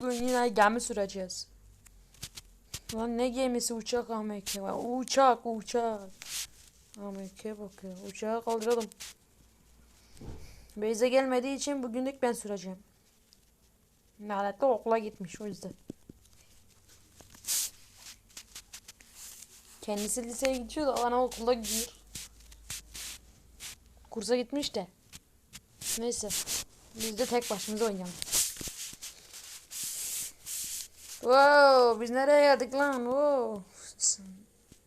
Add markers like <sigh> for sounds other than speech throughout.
Bugün yine gemi süreceğiz. Lan ne gemisi uçak AMK var. Uçak uçak. AMK bakıyor. Uçağı kaldıralım. Beyze gelmediği için bugünlük ben süreceğim. Lanetli okula gitmiş o yüzden. Kendisi liseye gidiyor da ana okulda gidiyor. Kursa gitmiş de. Neyse. Biz de tek başımıza oynayalım. Wow, biz nereye geldik lan? Wow.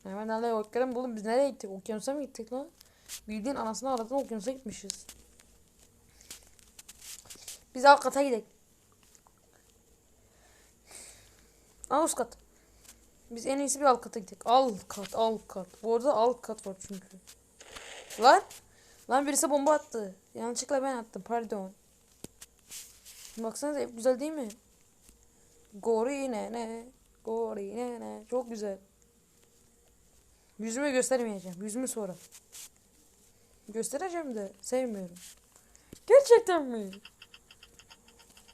Hemen hala okyanus buldum. Biz nereye gittik? Okyanusa mı gittik lan? Bildiğin anasını aradan okyanusa gitmişiz. Biz alt kata gidelim. Aa üst kat. Biz en iyisi bir alt kata gidelim. Alt kat, alt kat. Bu arada alt kat var çünkü. Lan. Lan birisi bomba attı. Yanlışlıkla ben attım. Pardon. Baksanıza hep güzel değil mi? Gori ne ne. Gori ne ne. Çok güzel. Yüzümü göstermeyeceğim. Yüzümü sonra. Göstereceğim de sevmiyorum. Gerçekten mi?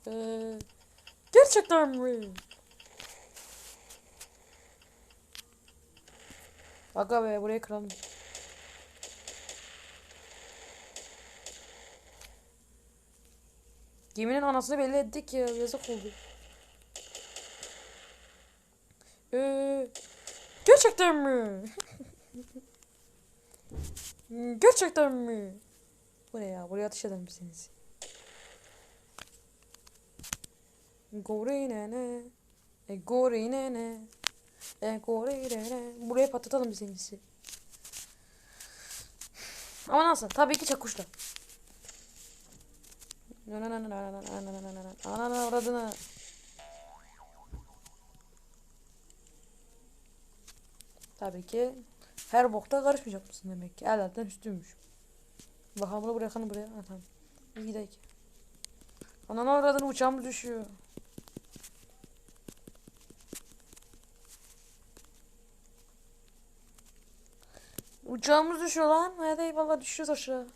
Ee, gerçekten mi? Aga be burayı kıralım. Geminin anasını belli ettik ya yazık oldu. Ee, gerçekten mi? gerçekten mi? Bu ne ya? Buraya ateş edelim misiniz? Gori ne ne? E gori ne ne? E gori ne ne? Buraya patlatalım biz en iyisi. Ama nasıl? Tabii ki çakuşla. Ananı avradını. Tabii ki her bokta karışmayacak mısın demek ki. Elden üstüymüş. Bakalım bunu bırakalım buraya. Ha, tamam. Biz gidelim. Ananı avradını uçağımız düşüyor. Uçağımız düşüyor lan. Hadi eyvallah düşüyoruz aşağı.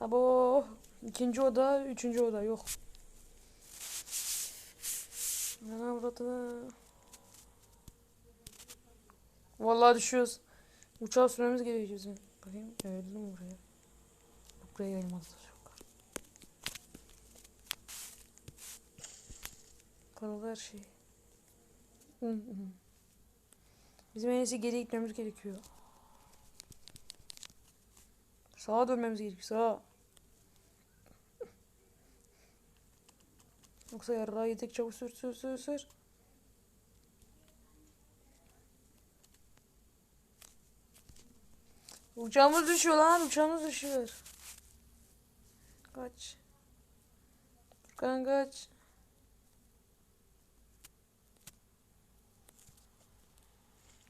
Abo. İkinci oda, üçüncü oda yok. Ne avradını. Vallahi düşüyoruz. Uçağı sürmemiz gerekiyor bizim. Bakayım öldüm buraya. Buraya yok. Paralı her şey. Bizim en iyisi geri gitmemiz gerekiyor. Sağa dönmemiz gerekiyor. Sağa. Yoksa yarrağı yedik çabuk sür sür sür sür. Uçağımız düşüyor lan uçağımız düşüyor. Kaç. Furkan kaç.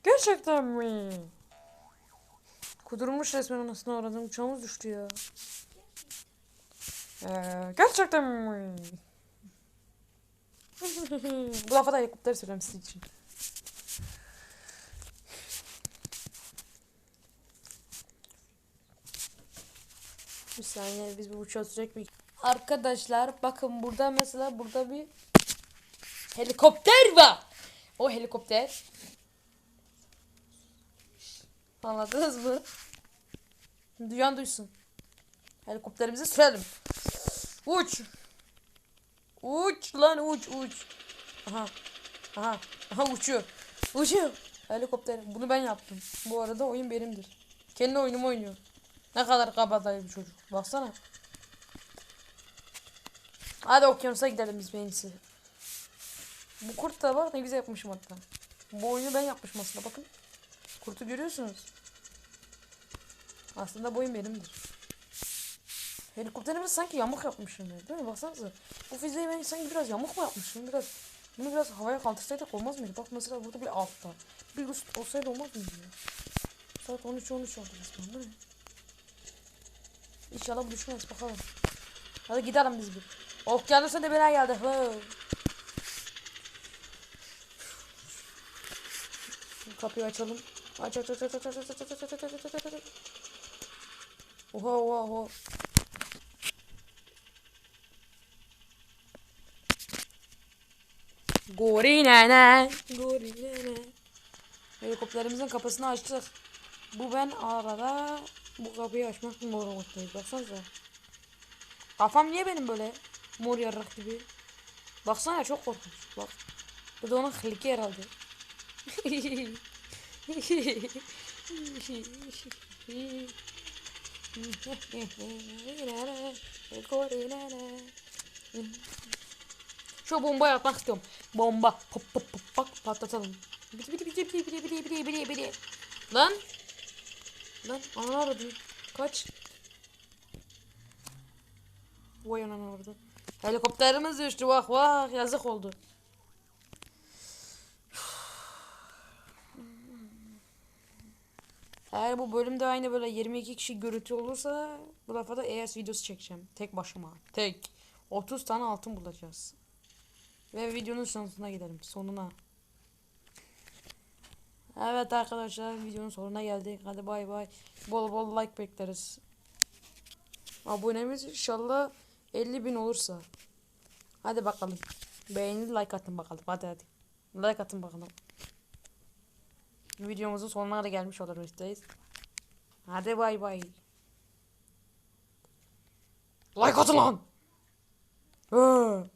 Gerçekten mi? Kudurmuş resmen anasını aradım. Uçağımız düştü ya. Ee, gerçekten mi? <laughs> Bu lafa da söylüyorum sizin için. Bir saniye biz bu uçağı sürecek mi? Arkadaşlar bakın burada mesela burada bir helikopter var. O helikopter. Anladınız mı? Duyan duysun. Helikopterimizi sürelim. Uç. Uç lan uç uç. Aha. Aha. Aha uçuyor. Uçuyor. Helikopter. Bunu ben yaptım. Bu arada oyun benimdir. Kendi oyunumu oynuyor. Ne kadar kabadayı bir çocuk. Baksana. Hadi okyanusa gidelim biz benisi. Bu kurt da bak ne güzel yapmışım hatta. Bu oyunu ben yapmışım aslında bakın. Kurtu görüyorsunuz. Aslında bu oyun benimdir. Helikopterimiz sanki yamuk yapmışım ya, değil mi? Baksanıza. Bu füzeyi ben sanki biraz yamuk mu yapmışım? Biraz bunu biraz havaya kaldırsaydık olmaz mıydı? Bak mesela burada bir altta. Bir üst olsaydı olmaz mıydı ya? Saat 13 13 oldu resmen değil mi? İnşallah bu düşmez bakalım. Hadi gidelim biz bir. Okyanusa dibine geldik. Wow. Kapıyı açalım. Aç aç aç aç aç aç aç aç aç aç aç aç aç aç. Oha oha oha. Gorinene. Gorinene. Helikopterimizin kapısını açtık. Bu ben arada bu kapıyı açmak mı mor unutmayız baksanıza. Kafam niye benim böyle mor yarrak gibi? Baksana çok korkunç bak. Bu da onun hılki herhalde. Şu bomba yapmak istiyorum. Bomba. Pop pop pop bak patlatalım. Biri biri biri biri biri biri biri biri. Lan Lan ananı aradı. Kaç. Vay ananı aradı. Helikopterimiz düştü bak bak yazık oldu. Eğer bu bölümde aynı böyle 22 kişi görüntü olursa bu defa da ES videosu çekeceğim. Tek başıma. Tek. 30 tane altın bulacağız. Ve videonun sonuna gidelim. Sonuna. Evet arkadaşlar videonun sonuna geldik. Hadi bay bay. Bol bol like bekleriz. Abonemiz inşallah 50 bin olursa. Hadi bakalım. Beğeni like atın bakalım. Hadi hadi. Like atın bakalım. Videomuzun sonuna da gelmiş oluruz. Hadi bay bay. Like atın lan. Hı.